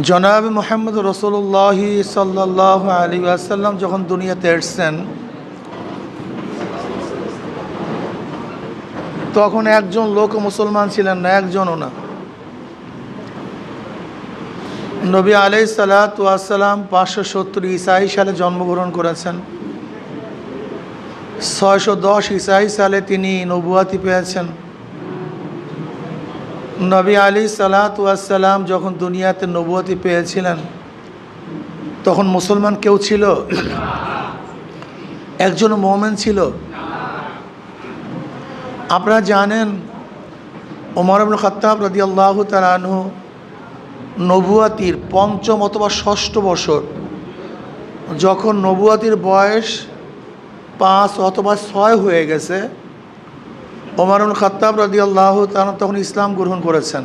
জনাব মোহাম্মদ রসুল্লাহ সাল্লাহ আলী আসাল্লাম যখন দুনিয়াতে এসছেন, তখন একজন লোক মুসলমান ছিলেন না, একজনও না। নবী আলাই সালাতাম পাঁচশো সত্তর ইসাই সালে জন্মগ্রহণ করেছেন। ছয়শো দশ ইসাই সালে তিনি নবুয়াতি পেয়েছেন। নবী আলী সালাতাম যখন দুনিয়াতে নবুয়াতি পেয়েছিলেন, তখন মুসলমান কেউ ছিল? একজন মোমেন ছিল? আপনারা জানেন, ওমর আবুল খত্তাব রদি আল্লাহ তালানহু নবুয়াতির পঞ্চম অথবা ষষ্ঠ বছর, যখন নবুয়াতির বয়স পাঁচ অথবা ছয় হয়ে গেছে ওমরুল খত্তাব রদি আল্লাহ তখন ইসলাম গ্রহণ করেছেন।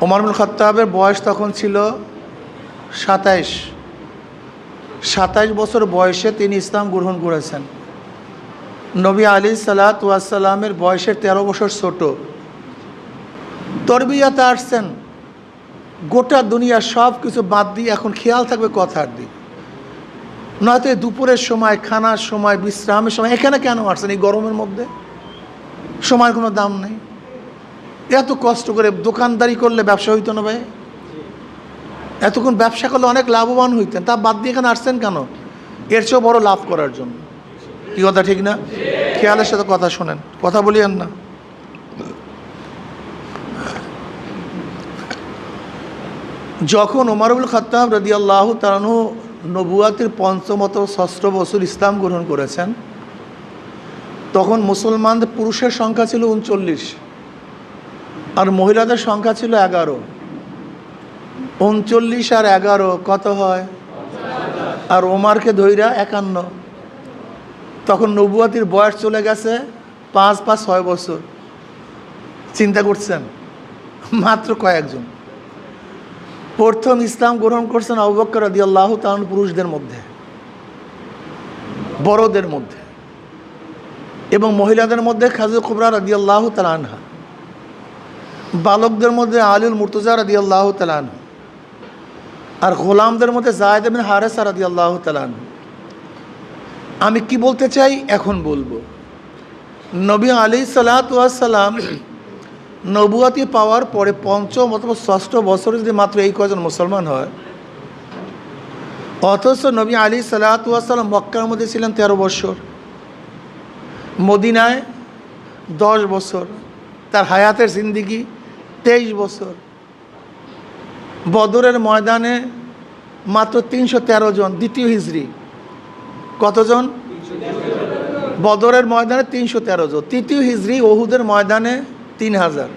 ওমরুল খত্তাবের বয়স তখন ছিল সাতাইশ। সাতাইশ বছর বয়সে তিনি ইসলাম গ্রহণ করেছেন। নবী আলী সালাত ওয়াসাল্লামের বয়সের তেরো বছর ছোট। তরবিয়াতে আসছেন। গোটা দুনিয়া সব কিছু বাদ দিয়ে এখন খেয়াল থাকবে কথার দিক। নয়তো দুপুরের সময়, খানার সময়, বিশ্রামের সময়, এখানে কেন আসছেন এই গরমের মধ্যে? সময়ের কোনো দাম নেই। এত কষ্ট করে দোকানদারি করলে ব্যবসা হইতো না ভাই। এতক্ষণ ব্যবসা করলে অনেক লাভবান হইতেন। তা বাদ দিয়ে এখানে আসছেন কেন? এর চেয়েও বড় লাভ করার জন্য। কি কথা, ঠিক না? খেয়ালের সাথে কথা শোনেন। কথা বলিয়েন না। যখন ওমারুল খত্তাব রদি আল্লাহ তালানু নবুয়াতের পঞ্চমত ষষ্ঠ বছর ইসলাম গ্রহণ করেছেন তখন মুসলমানদের পুরুষের সংখ্যা ছিল উনচল্লিশ আর মহিলাদের সংখ্যা ছিল এগারো। উনচল্লিশ আর এগারো কত হয়? আর ওমারকে ধৈরা একান্ন। তখন নবুয়াতির বয়স চলে গেছে পাঁচ পাঁচ ছয় বছর। চিন্তা করছেন? মাত্র কয়েকজন। প্রথম ইসলাম গ্রহণ করছেন অবক্কর রদি আল্লাহ তালন পুরুষদের মধ্যে, বড়দের মধ্যে। এবং মহিলাদের মধ্যে খাজু খুবরা রদি আল্লাহ তালানহা বালকদের মধ্যে আলুল মুর্তজা রদি আল্লাহ তালান আর গোলামদের মধ্যে জায়দ বিন হারেসা রদি আল্লাহ তালান আমি কি বলতে চাই? এখন বলব। নবী আলী সালাতাম নবুয়াতি পাওয়ার পরে পঞ্চম অথবা ষষ্ঠ বছরে যদি মাত্র এই কজন মুসলমান হয়, অথচ নবী আলী সালাতাম মক্কার মধ্যে ছিলেন তেরো বছর। মদিনায় দশ বছর, তার হায়াতের জিন্দিগি তেইশ বছর। বদরের ময়দানে মাত্র তিনশো তেরো জন, দ্বিতীয় হিজড়ি কতজন? বদরের ময়দানে তিনশো তেরো জন, তৃতীয় হিজড়ি ওহুদের ময়দানে তিন হাজার।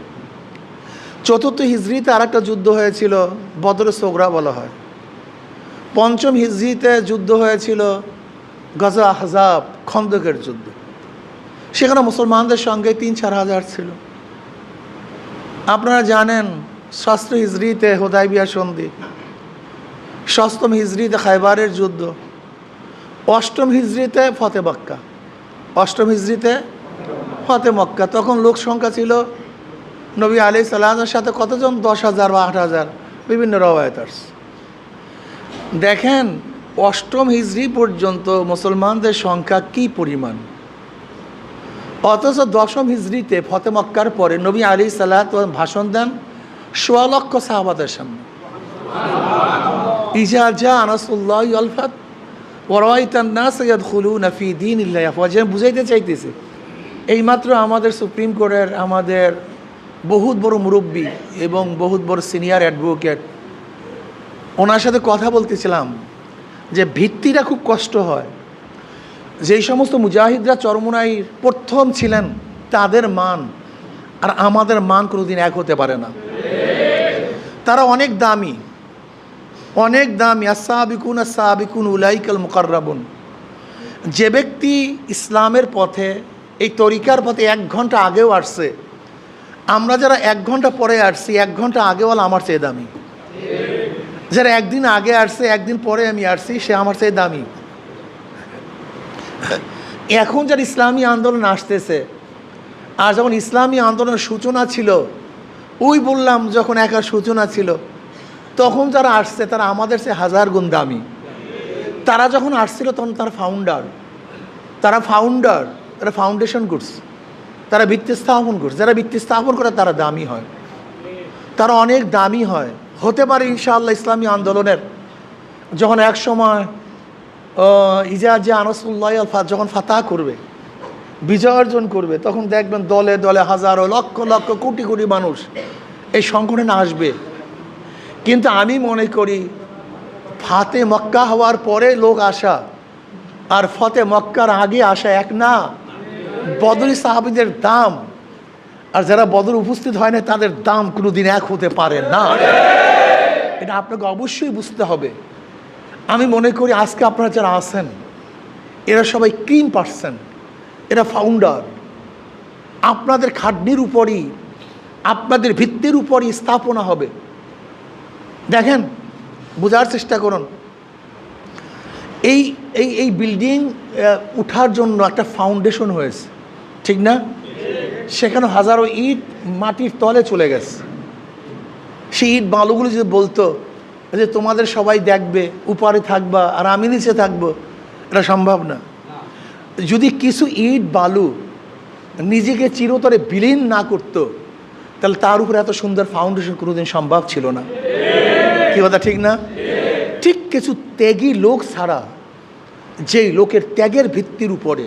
চতুর্থ হিজড়িতে আর একটা যুদ্ধ হয়েছিল, বদরের সোগরা বলা হয়। পঞ্চম হিজড়িতে যুদ্ধ হয়েছিল গজা আহজাব খন্দকের যুদ্ধ। সেখানে মুসলমানদের সঙ্গে তিন চার হাজার ছিল। আপনারা জানেন ষষ্ঠ হিজড়িতে হোদাইবিয়া সন্ধি ষষ্ঠম হিজড়িতে খাইবারের যুদ্ধ, অষ্টম হিজড়িতে ফতে মক্কা, অষ্টম হিজড়িতে ফতে মক্কা। তখন লোক সংখ্যা ছিল নবী আলি সাল্লামের সাথে কতজন? দশ হাজার বা আট হাজার, বিভিন্ন রবায়তার্স দেখেন, অষ্টম হিজড়ি পর্যন্ত মুসলমানদের সংখ্যা কি পরিমাণ? অথচ দশম হিজড়িতে ফতে মক্কার পরে নবী আলী সাল্লাহ ভাষণ দেন সোয়া লক্ষ সাহাবাদের সামনে। ইজা জা আনাসুল্লাহ বুঝাইতে চাইতেছে, এইমাত্র আমাদের সুপ্রিম কোর্টের আমাদের বহুত বড় মুরব্বী এবং বহুত বড় সিনিয়র অ্যাডভোকেট, ওনার সাথে কথা বলতেছিলাম যে ভিত্তিটা খুব কষ্ট হয়। যেই সমস্ত মুজাহিদরা চরমুনাইর প্রথম ছিলেন, তাদের মান আর আমাদের মান কোনোদিন এক হতে পারে না। তারা অনেক দামি অনেক দামি আসাবিকুন আসাবিকুন উলাইকাল মুকাররাবুন। যে ব্যক্তি ইসলামের পথে, এই তরিকার পথে এক ঘণ্টা আগেও আসছে, আমরা যারা এক ঘণ্টা পরে আসছি, এক ঘণ্টা আগেওয়ালা আমার চেয়ে দামি। যারা একদিন আগে আসছে, একদিন পরে আমি আসছি, সে আমার চেয়ে দামি। এখন যারা ইসলামী আন্দোলন আসতেছে, আর যখন ইসলামী আন্দোলনের সূচনা ছিল, ওই বললাম যখন একা সূচনা ছিল, তখন যারা আসছে তারা আমাদের সে হাজার গুণ দামি। তারা যখন আসছিল তখন তারা ফাউন্ডার তারা ফাউন্ডার তারা ফাউন্ডেশন করছে। তারা ভিত্তি স্থাপন করছে। যারা ভিত্তি স্থাপন করে তারা দামি হয়। তারা অনেক দামি হয়। হতে পারে ইনশাআল্লাহ ইসলামী আন্দোলনের যখন এক সময় ইজাজ যে আনসুল্লাহ যখন ফাতাহ করবে, বিজয় অর্জন করবে, তখন দেখবেন দলে দলে হাজারো লক্ষ লক্ষ কোটি কোটি মানুষ এই সংগঠনে আসবে। কিন্তু আমি মনে করি, ফাতে মক্কা হওয়ার পরে লোক আসা আর ফতে মক্কার আগে আসা এক না, বদরি সাহাবিদের দাম। আর যারা বদর উপস্থিত হয় না, তাদের দাম কোনো দিন এক হতে পারে না। এটা আপনাকে অবশ্যই বুঝতে হবে। আমি মনে করি আজকে আপনারা যারা আছেন, এরা সবাই ক্রিম পার্সন এরা ফাউন্ডার আপনাদের খাটনির উপরই, আপনাদের ভিত্তির উপরই স্থাপনা হবে। দেখেন, বোঝার চেষ্টা করুন। এই এই এই বিল্ডিং উঠার জন্য একটা ফাউন্ডেশন হয়েছে। ঠিক না? সেখানে হাজারো ইট মাটির তলে চলে গেছে। সেই ইট বালুগুলো যদি বলতো যে তোমাদের সবাই দেখবে, উপরে থাকবা, আর আমি নিচে থাকব, এটা সম্ভব না। যদি কিছু ইট, বালু নিজেকে চিরতরে বিলীন না করতো, তাহলে তার উপরে এত সুন্দর ফাউন্ডেশন কোনোদিন সম্ভব ছিল না। কি কথা, ঠিক না? ঠিক কিছু ত্যাগী লোক ছাড়া, যেই লোকের ত্যাগের ভিত্তির উপরে,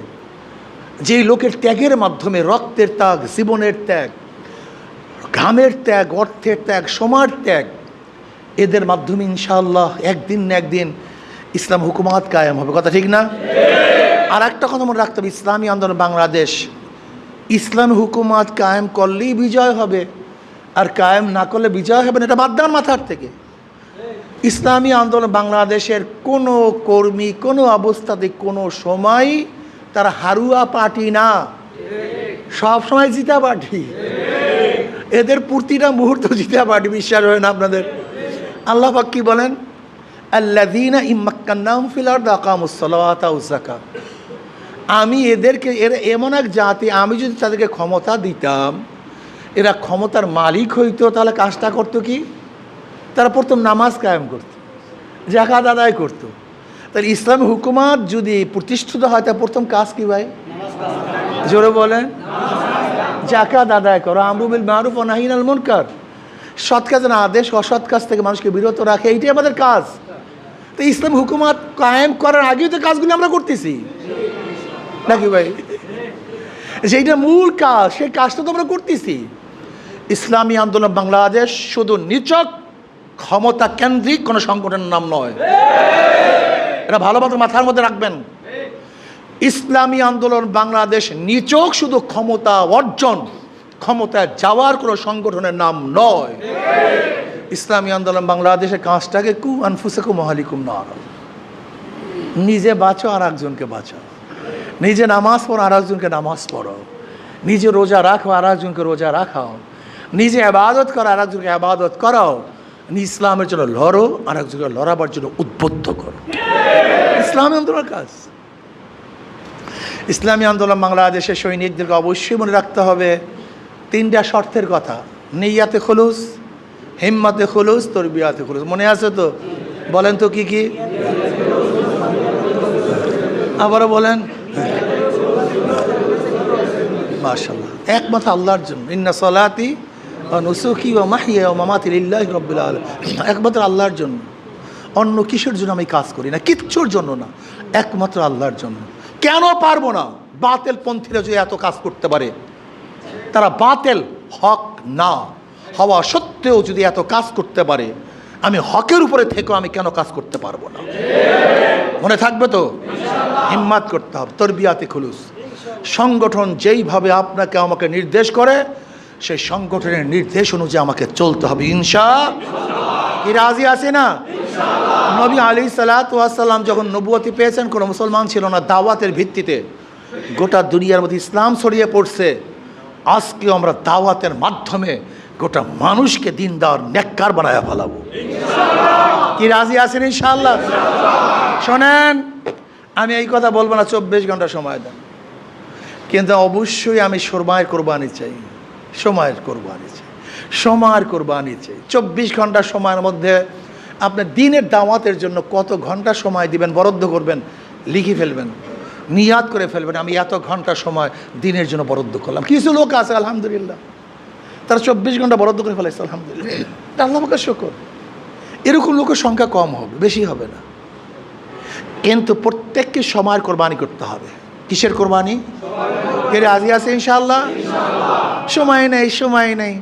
যেই লোকের ত্যাগের মাধ্যমে রক্তের ত্যাগ, জীবনের ত্যাগ, ঘামের ত্যাগ, অর্থের ত্যাগ, সমার ত্যাগ এদের মাধ্যমে ইনশাআল্লাহ একদিন না একদিন ইসলাম হুকুমাত কায়েম হবে। কথা ঠিক না? আর একটা কথা মনে রাখতে হবে, ইসলামী আন্দোলন বাংলাদেশ, ইসলাম হুকুমাত কায়েম করলেই বিজয় হবে, আর কায়েম না করলে বিজয় হবে না, এটা বাদ দেওয়ার মাথার থেকে। ইসলামী আন্দোলন বাংলাদেশের কোনো কর্মী, কোনো অবস্থাতে কোনো সময় তারা হারুয়া পার্টি না। সব সময় জিতা পার্টি এদের প্রতিটা মুহূর্ত জিতা পার্টি বিশ্বাস হয় না আপনাদের? আল্লাহ পাক কি বলেন? আল্লাদিনা ইম্মাক্কান্নাম ফিলার দাকামুসলাতা উজাকা আমি এদেরকে, এরা এমন এক জাতি, আমি যদি তাদেরকে ক্ষমতা দিতাম, এরা ক্ষমতার মালিক হইতো, তাহলে কাজটা করতো কি? তারা প্রথম নামাজ কায়েম করতো জাকাত আদায় করতো। তাহলে ইসলামী হুকুমাত যদি প্রতিষ্ঠিত হয় তা প্রথম কাজ কি ভাই? জোরে বলেন। জাকাত আদায় করো। আমরুবিল মারুফ ও নাহিন মুনকার। সৎ কাজের আদেশ, অসৎ কাজ থেকে মানুষকে বিরত রাখে, এইটাই আমাদের কাজ। তো ইসলাম হুকুমাত কায়েম করার আগেই তো কাজগুলো আমরা করতেছি। নাকি ভাই? যেইটা মূল কাজ, সেই কাজটা তো আমরা করতেছি। ইসলামী আন্দোলন বাংলাদেশ শুধু নিচক, ক্ষমতা কেন্দ্রিক কোনো সংগঠনের নাম নয়। এটা ভালো মতো মাথার মধ্যে রাখবেন। ইসলামী আন্দোলন বাংলাদেশ নিচক, শুধু ক্ষমতা অর্জন। ক্ষমতায় যাওয়ার কোনো সংগঠনের নাম নয়। ইসলামী আন্দোলন বাংলাদেশের কাজটাকে কু আনফুসেকু মহালিকুম নর। নিজে বাঁচো আর একজনকে বাঁচাও। নিজে নামাজ পড়ো আর একজনকে নামাজ পড়ো। নিজে রোজা রাখো আর একজনকে রোজা রাখাও। নিজে আবাদত করো আর একজনকে আবাদত করাও। ইসলামের জন্য লড়ো আর একজনকে লড়াবার জন্য উদ্বুদ্ধ করো। ইসলামী আন্দোলনের কাজ। ইসলামী আন্দোলন বাংলাদেশের সৈনিকদেরকে অবশ্যই মনে রাখতে হবে। তিনটা শর্তের কথা। নেইয়াতে খলুস, হিম্মাতে খলুস, তরবিয়াতে খলুস। মনে আছে তো? বলেন তো কি কি? আবারও বলেন। মাশাল্লাহ একমাত্র আল্লাহর জন্য। ইন্না সলাতি নুসুকি ও মাহিয়া ও মামাতি ইল্লাহ রব্বিল আলম একমাত্র আল্লাহর জন্য। অন্য কিসের জন্য আমি কাজ করি না। কিচ্ছুর জন্য না। একমাত্র আল্লাহর জন্য। কেন পারব না? বাতেল পন্থীরা যদি এত কাজ করতে পারে। তারা বাতেল, হক না। হওয়া সত্ত্বেও যদি এত কাজ করতে পারে, আমি হকের উপরে থেকেও আমি কেন কাজ করতে পারব না? মনে থাকবে তো? হিম্মাত করতে হবে। তরবিয়াতে খুলুস। সংগঠন যেইভাবে আপনাকে আমাকে নির্দেশ করে, সেই সংগঠনের নির্দেশ অনুযায়ী আমাকে চলতে হবে, ইনশা কি রাজি আছে না? নবী আলী সালাতাম যখন নবুয়তি পেয়েছেন, কোনো মুসলমান ছিল না, দাওয়াতের ভিত্তিতে। গোটা দুনিয়ার মধ্যে ইসলাম ছড়িয়ে পড়ছে। আজকে আমরা দাওয়াতের মাধ্যমে গোটা মানুষকে দিন দেওয়ার নেককার বানায় ফেলাবো। কি রাজি আছেন ইনশাল্লাহ শোনেন, আমি এই কথা বলব না, চব্বিশ ঘণ্টা সময় দেন। কিন্তু অবশ্যই আমি সময়ের কোরবানি চাই, সময়ের কোরবানি চাই, সময়ের কোরবানি চাই। চব্বিশ ঘণ্টা সময়ের মধ্যে আপনি দিনের দাওয়াতের জন্য কত ঘণ্টা সময় দিবেন, বরাদ্দ করবেন, লিখে ফেলবেন। নিয়াদ করে ফেলবেন। আমি এত ঘণ্টা সময় দিনের জন্য বরাদ্দ করলাম। কিছু লোক আছে, আলহামদুলিল্লাহ। তারা চব্বিশ ঘণ্টা বরাদ্দ করে ফেলাইছে, আলহামদুলিল্লাহ। আল্লাহ শকর। এরকম লোকের সংখ্যা কম হবে, বেশি হবে না। কিন্তু প্রত্যেককে সময়ের কোরবানি করতে হবে। কিসের কোরবানি? কে রাজি আছে ইনশাল্লাহ সময় নেই সময় নেই।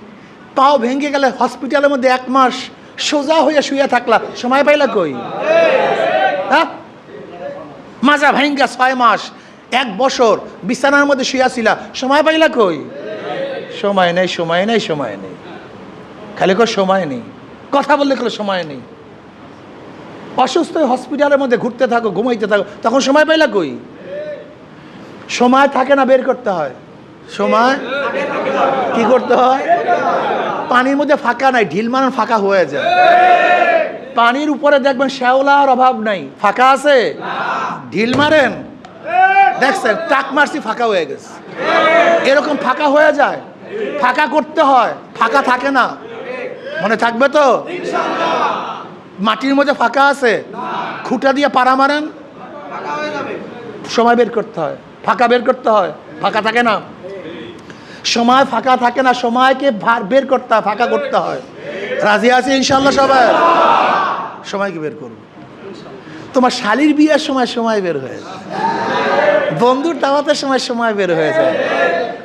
পাও ভেঙে গেলে হসপিটালের মধ্যে এক মাস সোজা হইয়া শুয়ে থাকলা। সময় পাইলা কই? হ্যাঁ? মাজা ভেঙ্গা ছয় মাস, এক বছর, বিছানার মধ্যে শুয়াছিলা সময় পাইলা কই? সময় নেই সময় নেই সময় নেই। খালি কো সময় নেই। কথা বললে কোনো সময় নেই। অসুস্থ হসপিটালের মধ্যে ঘুরতে থাকো, ঘুমাইতে থাকো, তখন সময় পাইলা কই? সময় থাকে না, বের করতে হয়। সময়? কি করতে হয়? পানির মধ্যে ফাঁকা নাই, ঢিল মারান ফাঁকা হয়ে যায়। পানির উপরে দেখবেন শ্যাওলার অভাব নাই। ফাঁকা আছে? ঢিল মারেন। দেখছেন টাক মারছি, ফাঁকা হয়ে গেছে। এরকম ফাঁকা হয়ে যায়? ফাঁকা করতে হয়, ফাঁকা থাকে না। মনে থাকবে তো? মাটির মধ্যে ফাঁকা আছে? খুঁটা দিয়ে পাড়া মারেন। সময় বের করতে হয়। ফাঁকা বের করতে হয়। ফাঁকা থাকে না। সময় ফাঁকা থাকে না, সময়কে বের করতে হয়, ফাঁকা করতে হয়। রাজি আছে ইনশাল্লাহ সবাই? সময়কে বের করব। তোমার শালির বিয়ের সময় সময় বের হয়ে যায়। বন্ধুর দাওয়াতের সময় সময় বের হয়ে যায়।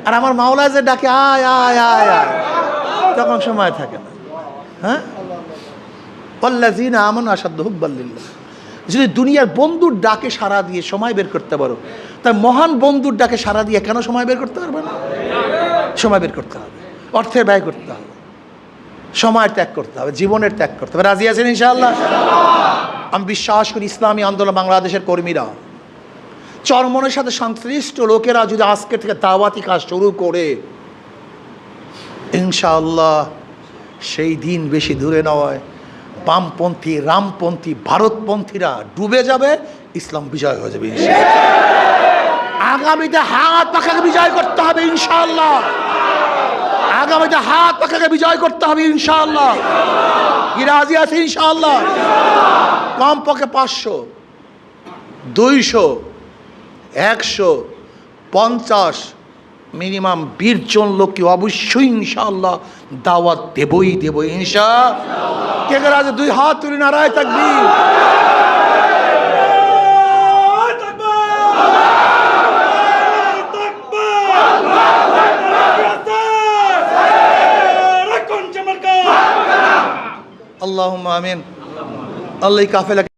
আর আমার মাওলা যে ডাকে, আয় আয় আয় আয়, তখন সময় থাকে না। হ্যাঁ? পল্লাজিন আমন আসাধ্য হুব্বাল্লিল্লাহ যদি দুনিয়ার বন্ধুর ডাকে সারা দিয়ে সময় বের করতে পারো, তার মহান বন্ধুর ডাকে সারা দিয়ে কেন সময় বের করতে পারবে না? সময় বের করতে হবে। অর্থের ব্যয় করতে হবে। সময় ত্যাগ করতে হবে, জীবনের ত্যাগ করতে হবে। রাজি আছেন ইনশাআল্লাহ? আমি বিশ্বাস করি ইসলামী আন্দোলন বাংলাদেশের কর্মীরা, চরমনের সাথে সংশ্লিষ্ট লোকেরা যদি আজকে থেকে দাওয়াতি কাজ শুরু করে, ইনশাআল্লাহ সেই দিন বেশি দূরে নয়, বামপন্থী, রামপন্থী, ভারতপন্থীরা ডুবে যাবে, ইসলাম বিজয় হয়ে যাবে। আগামীতে হাত পাখাকে বিজয় করতে হবে ইনশাআল্লাহ। আগামীতে হাত পাখাকে বিজয় করতে হবে, ইনশাআল্লাহ। কি আছে ইনশাআল্লাহ? কম পক্ষে পাঁচশো, দুইশো, একশো, পঞ্চাশ, মিনিমাম বিশ জন লোককে অবশ্যই, ইনশাআল্লাহ, দাওয়াত দেবই দেবো ইনশা কে রাজে? দুই হাত তুলে নারায় থাকবি। আল্লাহ আমিন আল্লাহ কাফেলা